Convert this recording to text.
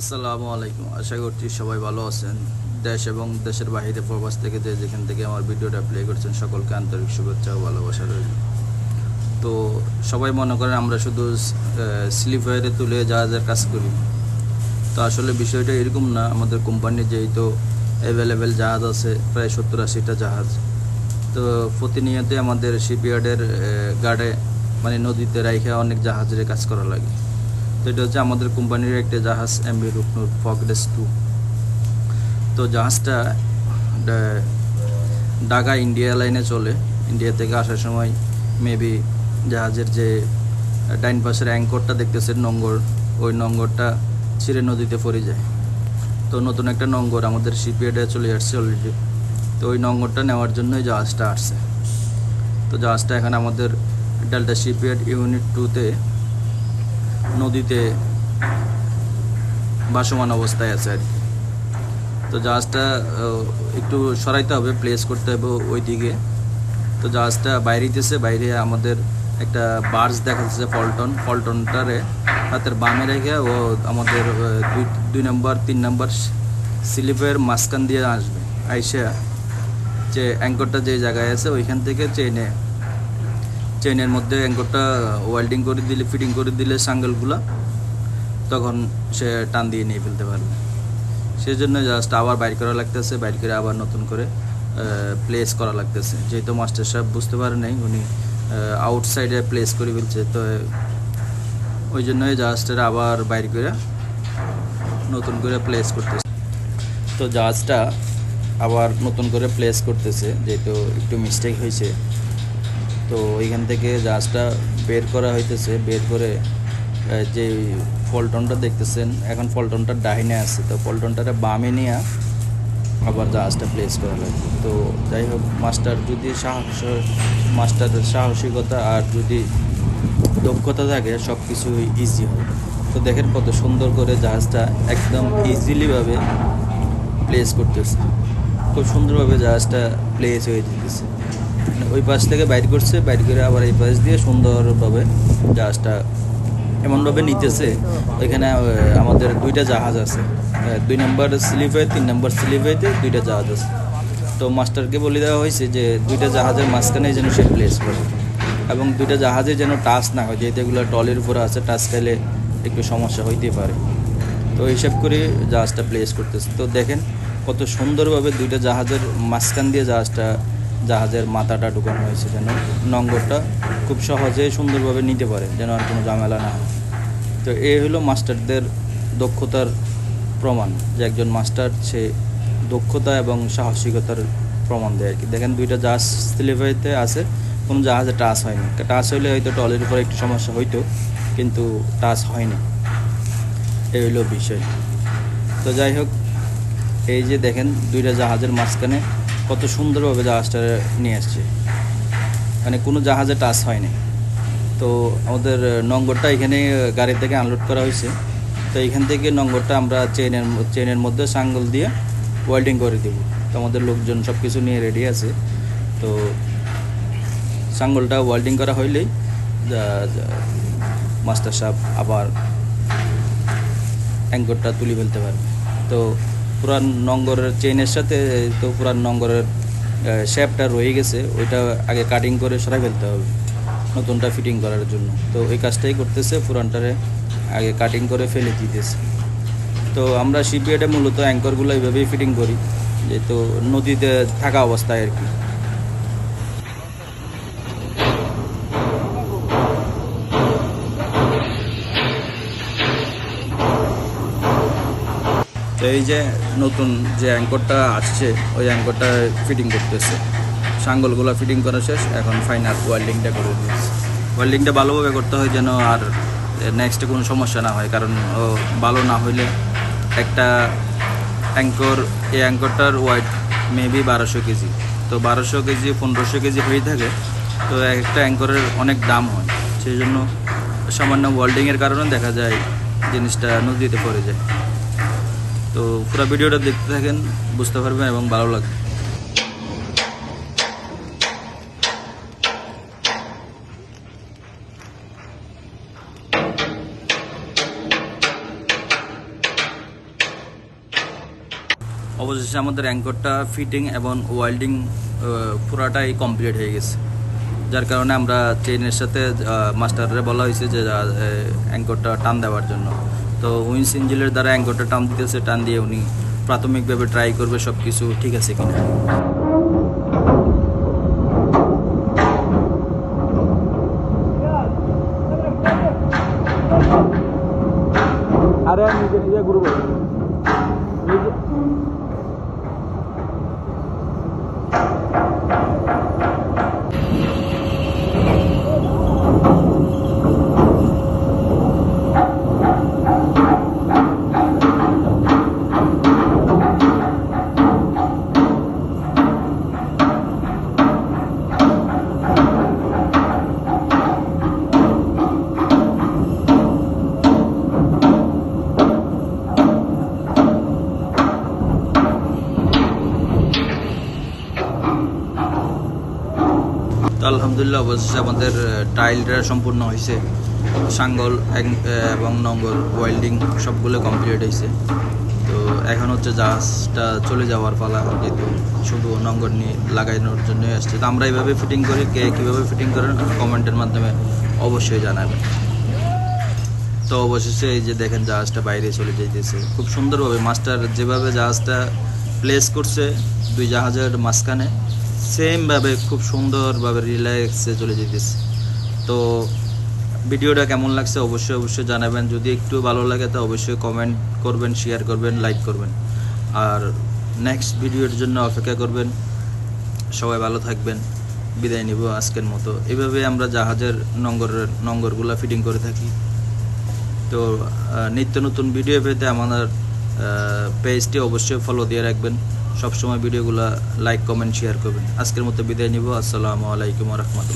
আসসালামু আলাইকুম। আশা করছি সবাই ভালো আছেন। দেশ এবং দেশের বাইরে প্রবাস থেকে যে যেখান থেকে আমার ভিডিওটা প্লে করছেন, সকলকে আন্তরিক শুভেচ্ছা ও ভালোবাসা রইল। তো সবাই মনে করেন আমরা শুধু স্লিপারে তুলে জাহাজের কাজ করি। তো আসলে বিষয়টা এরকম না, আমাদের কোম্পানির যেহেতু অ্যাভেলেবেল জাহাজ আছে, প্রায় সত্তর আশিটা জাহাজ। তো প্রতিনিয়তই আমাদের শিপইয়ার্ডের গার্ডে মানে নদীতে রাইখে অনেক জাহাজের কাজ করা লাগে। তো এটা হচ্ছে আমাদের কোম্পানির একটা জাহাজ, এমবি রুকনুর ফকডেস টু। তো জাহাজটা ঢাকা, ইন্ডিয়া লাইনে চলে। ইন্ডিয়া থেকে আসার সময় মেবি জাহাজের যে ডাইন পাশের অ্যাঙ্করটা দেখতেছেন, নঙ্গর। ওই নঙ্গরটা ছিঁড়ে নদীতে পড়ে যায়। তো নতুন একটা নঙ্গর আমাদের শিপইয়ার্ডে চলে আসছে অলরেডি তো ওই নঙ্গরটা নেওয়ার জন্যই জাহাজটা আসছে। তো জাহাজটা এখানে আমাদের ডেল্টা শিপইয়ার্ড ইউনিট টুতে নদীতে ভাসমান অবস্থায় আছে আর তো জাহাজটা একটু সরাইতে হবে প্লেস করতে হবে ওই দিকে তো জাহাজটা বাইরেতেছে, বাইরে আমাদের একটা বার্জ দেখা যাচ্ছে পল্টন পল্টনটারে হাতের বামে রেখে ও আমাদের দুই দুই নম্বর তিন নম্বর স্লিপের মাঝখান দিয়ে আসবে। আইসা যে অ্যাঙ্করটা যে জায়গায় আছে, ওইখান থেকে চেনে চেনের মধ্যে অ্যাঙ্করটা ওয়েল্ডিং করে দিলে ফিটিং করে দিলে সাঙ্গেলগুলো তখন সে টান দিয়ে নিয়ে ফেলতে পারবে। সেই জন্য জাস্ট আবার বাইর করা লাগতেছে, বাইর করে আবার নতুন করে প্লেস করা লাগতেছে। যেহেতু মাস্টার সাহেব বুঝতে পারে নাই, উনি আউটসাইডে প্লেস করে ফেলছে, তো ওই জন্যই জাহাজটা আবার বাইর করে নতুন করে প্লেস করতেছে। তো জাহাজটা আবার নতুন করে প্লেস করতেছে, যেহেতু একটু মিস্টেক হয়েছে। তো ওইখান থেকে জাহাজটা বের করা হইতেছে, বের করে যে ফলটনটা দেখতেছেন, এখন ফলটনটা ডাইনে আছে, তো ফলটনটারে বামে নিয়ে আবার জাহাজটা প্লেস করা লাগবে। তো যাই হোক, মাস্টার যদি সাহস, মাস্টারের সাহসিকতা আর যদি দক্ষতা থাকে সব কিছু ইজি হয় তো দেখেন কত সুন্দর করে জাহাজটা একদম ইজিলিভাবে প্লেস করতেছে। খুব সুন্দরভাবে জাহাজটা প্লেস হয়ে যেতেছে। ওই পাশ থেকে বাইর করছে, বাইর করে আবার এই পাশ দিয়ে সুন্দরভাবে জাহাজটা এমনভাবে নিতেছে। ওইখানে আমাদের দুইটা জাহাজ আছে। দুই নম্বর স্লিপে তিন নম্বর স্লিপেতে দুইটা জাহাজ আছে। তো মাস্টারকে বলে দেওয়া হয়েছে যে দুইটা জাহাজের মাঝখানে যেন সে প্লেস করে। এবং দুইটা জাহাজে যেন টাচ না হয়, যেহেতু এগুলো টলের উপরে আছে, টাচ খাইলে একটু সমস্যা হইতে পারে। তো হিসাব করে জাহাজটা প্লেস করতেছে। তো দেখেন কত সুন্দরভাবে দুইটা জাহাজের মাঝখান দিয়ে জাহাজটা জাহাজের মাথাটা ঢুকানো হয়েছে যেন নঙ্গরটা খুব সহজে সুন্দরভাবে নিতে পারে, যেন আর কোনো ঝামেলা না হয়। তো এই হলো মাস্টারদের দক্ষতার প্রমাণ, যে একজন মাস্টার সে দক্ষতা এবং সাহসিকতার প্রমাণ দেয় আর কি। দেখেন দুইটা জাহাজ স্লিপাইতে আছে, কোনো জাহাজে টাচ হয়নি। টাচ হলে হয়তো টলের উপর একটু সমস্যা হইতো, কিন্তু টাচ হয়নি। এই হলো বিষয়। তো যাই হোক, এই যে দেখেন দুইটা জাহাজের মাঝখানে কত সুন্দরভাবে জাহাজটা নিয়ে আসছে। মানে কোনো জাহাজে টাচ হয়নি। তো আমাদের নঙ্গরটা এখানে গাড়ি থেকে আনলোড করা হয়েছে। তো এখান থেকে নঙ্গরটা আমরা চেনের চেনের মধ্যে সাঙ্গল দিয়ে ওয়েল্ডিং করে দেব। তো আমাদের লোকজন সব কিছু নিয়ে রেডি আছে। তো সাঙ্গলটা ওয়েল্ডিং করা হইলেই মাস্টার সাহেব আবার অ্যাঙ্করটা তুলে ফেলতে পারবে। তো পুরান নঙ্গরের চেইনের সাথে, তো পুরান নঙ্গরের শ্যাপটা রয়ে গেছে। ওইটা আগে কাটিং করে সরাই ফেলতে হবে, নতুনটা ফিটিং করার জন্য। তো ওই কাজটাই করতেছে, পুরানটারে আগে কাটিং করে ফেলে দিতেছে। তো আমরা শিপইয়ার্ডে মূলত অ্যাঙ্করগুলো এইভাবেই ফিটিং করি, যেহেতু নদীতে থাকা অবস্থায় আর কি। তো এই যে নতুন যে অ্যাঙ্করটা আসছে, ওই অ্যাঙ্করটা ফিটিং করতেছে। সাঙ্গলগুলো ফিটিং করা শেষ, এখন ফাইনাল ওয়েল্ডিংটা করে দিয়েছে ওয়েল্ডিংটা ভালোভাবে করতে হয় যেন আর নেক্সটে কোনো সমস্যা না হয়, কারণ ও ভালো না হইলে একটা অ্যাঙ্কর এই অ্যাঙ্করটার ওয়েট মেবি বারোশো কেজি। তো বারোশো কেজি, পনেরোশো কেজি হয়ে থাকে, তো একটা অ্যাঙ্করের অনেক দাম হয়। সেই জন্য সামান্য ওয়েল্ডিংয়ের কারণে দেখা যায় জিনিসটা নদীতে পড়ে যায়। তো পুরো ভিডিওটা দেখতে থাকেন, বুঝতে পারবেন এবং ভালো লাগবে। অবশেষে আমাদের অ্যাঙ্করটা ফিটিং এবং ওয়েল্ডিং পুরাটাই কমপ্লিট হয়ে গেছে। যার কারণে আমরা চেনের সাথে মাস্টাররে বলা হয়েছে যে অ্যাঙ্করটা টান দেওয়ার জন্য। তো উইন্স ইঞ্জিনের দ্বারা অ্যাঙ্গোটা টান দিতেছে টান দিয়ে উনি প্রাথমিকভাবে ট্রাই করবে সব কিছু ঠিক আছে কিনা। আরে নিজে তো আলহামদুলিল্লাহ অবশেষে আমাদের টাইলটা সম্পূর্ণ হয়েছে সাঙ্গল এবং নঙ্গল ওয়েল্ডিং সবগুলো কমপ্লিট হয়েছে তো এখন হচ্ছে জাহাজটা চলে যাওয়ার পালা, যেহেতু শুধু নঙ্গর নিয়ে লাগানোর জন্যই আসছে। তো আমরা এইভাবে ফিটিং করি, কে কীভাবে ফিটিং করেন কমেন্টের মাধ্যমে অবশ্যই জানাবেন। তো অবশেষে এই যে দেখেন জাহাজটা বাইরে চলে যাইতেছে। খুব সুন্দরভাবে মাস্টার যেভাবে জাহাজটা প্লেস করছে, দুই জাহাজের মাঝখানে সেমভাবে খুব সুন্দরভাবে রিল্যাক্সে চলে যেতেছে। তো ভিডিওটা কেমন লাগছে অবশ্যই অবশ্যই জানাবেন। যদি একটু ভালো লাগে তো অবশ্যই কমেন্ট করবেন শেয়ার করবেন লাইক করবেন। আর নেক্সট ভিডিওর জন্য অপেক্ষা করবেন। সবাই ভালো থাকবেন। বিদায় নিব আজকের মতো। এভাবে আমরা জাহাজের নঙ্গরের নঙ্গরগুলো ফিটিং করে থাকি। তো নিত্য নতুন ভিডিও পেতে আমাদের পেজটি অবশ্যই ফলো দিয়ে রাখবেন। সবসময় ভিডিওগুলো লাইক কমেন্ট শেয়ার করবেন। আজকের মতো বিদায় নিব। আসসালামু আলাইকুম রহমতুল্লাহ।